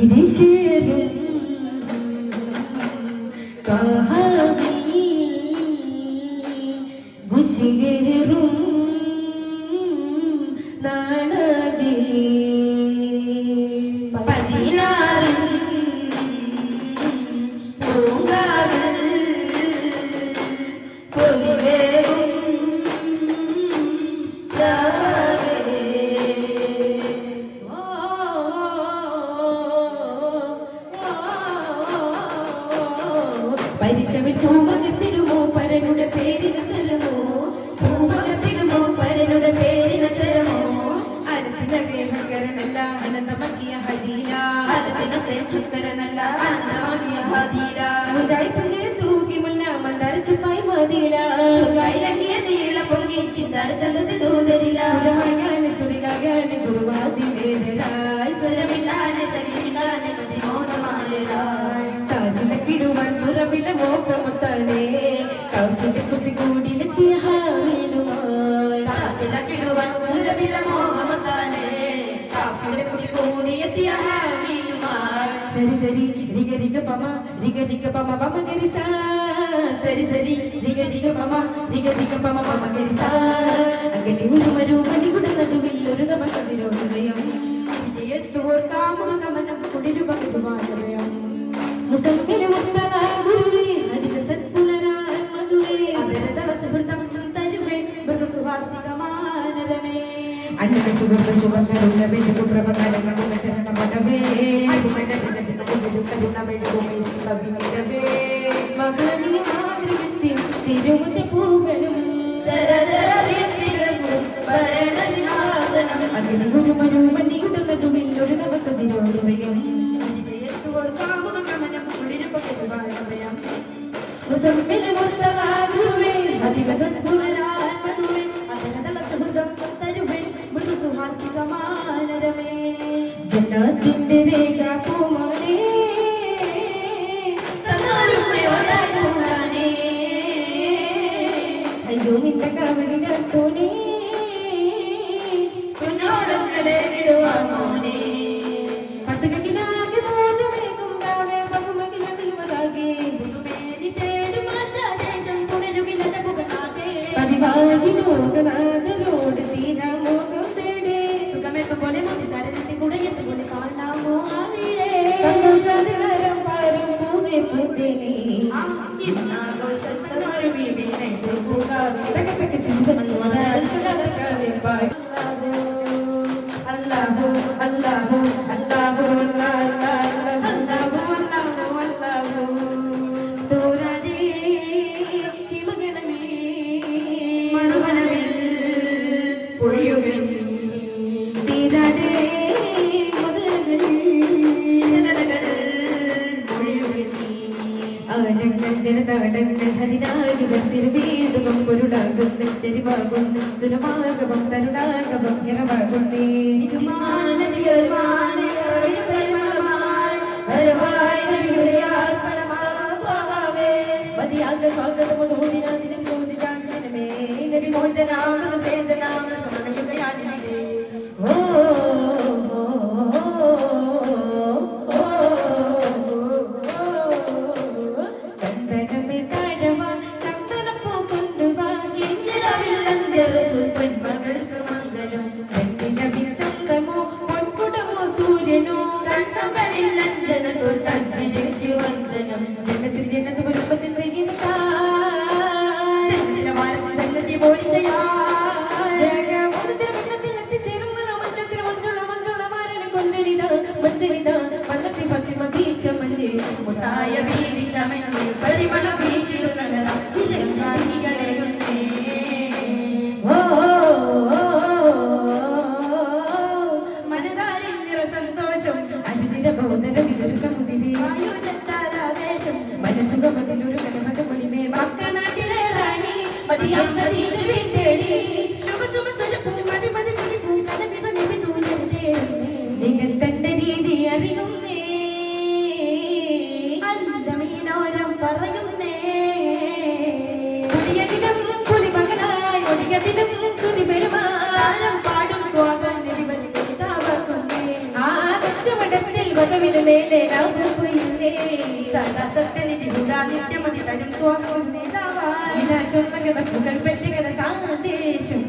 Gidişi దరచిపై వదిలా సుఖైలకేదిల పొంగిచ్చి దరచందతి దూదరిలా సురమగాని సురిగాగాని గురువాది వేదలాయ్ సురమిలాని సగిమిలాని మది మోతమాలిలాయ్ తాజిలకిడువన్ సురమిల మోకముతనే కౌఫిద కుతి కూడిన తిహారీనుమాయ్ తాజిలకిడువన్ సురమిల మోకముతనే కౌఫిద కుతి కూడిన తిహారీనుమాయ్ సరి సరి రిగ రిగ పమ రిగ రిగ పమ పమ గరిసా ഗരിസ സരി സരി രിഗ രിഗ പമ രിഗ രിഗ പമ പമ ഗരിസ അകലി ഉരുമരു മണികുട നടുവിൽ കമകതിരോ ഹൃദയം ഇതയത്തോർ കാമുക ഗമനം കുളിരു പകരുവാനവയം മുസൽമിന് മുക്തന ഗുരുവേ അധിക സത്പുനരാൻ മധുരേ അവരതവ സുഹൃതം തരുവേ മൃദു സുഹാസികമാനരമേ അന്നക സുഗന്ധ ശുഭകരുണ വെടുകു പ്രഭകരങ്ങ ചരണ പടവേ മകനീയ മാതൃകത്തിൻ തിരുമുറ്റ പൂവനും ചരചര ശില്പികൾക്കും ഭരണസിംഹാസനം. അഗ്നി ഗുരുമരു മണികുട നടുവിൽ ഒരു മുക്തന ഗുരുവേ അധിക സത്പുനരാൻ മധുവേ അവരതവ സുഹൃതം തരുവേ മൃദു സുഹാസികമാനരമേ ജന്നാത്തിന്റെ രേഖ പൂമാനേ പതിവായി ലോകനാഥരോട് തീരാ മോഹം തേടേ. സുഖമെത്തും പോലെ മുന്നിച്ചാരത്തി കൂടെ എത്തുപോലെ കാണാമോ? ആവിരേ സന്തോഷാദിനരം പാരും പൂവേ പൂത്തേനേ. ഇന്നാഘോഷത്തൊരു വിപിനെ ആനങ്ങൾ ജനതാടങ്ങൾ ഹരിനാരിവർ തിരുവേദകം പൊരുളാകുന്ന ശരിവാകുന്ന സുരമാകവം തരുണാകവം ഹിറവാകുന്നേ മതിയാക സ്വാഗതം തോതിനാദിനം ജ്യോതിജാതിനമേ നബി ഓ കണ്ണുകളിൽ അഞ്ജന തൊട്ടങ്ങിലേക്ക് വന്ദനം. ജനത്തിൽ ജനത്ത് കുടുംബത്തിൽ ചെയ്യുന്ന ബീവി ചമഞ്ഞു പരിമള വീശിരുന്ന മേലെ സദാസത്യനിധി നിത്യമതി തരും തോന്നുന്നേ విన చొందగన పుగల్ పెట్టగల సాదేశం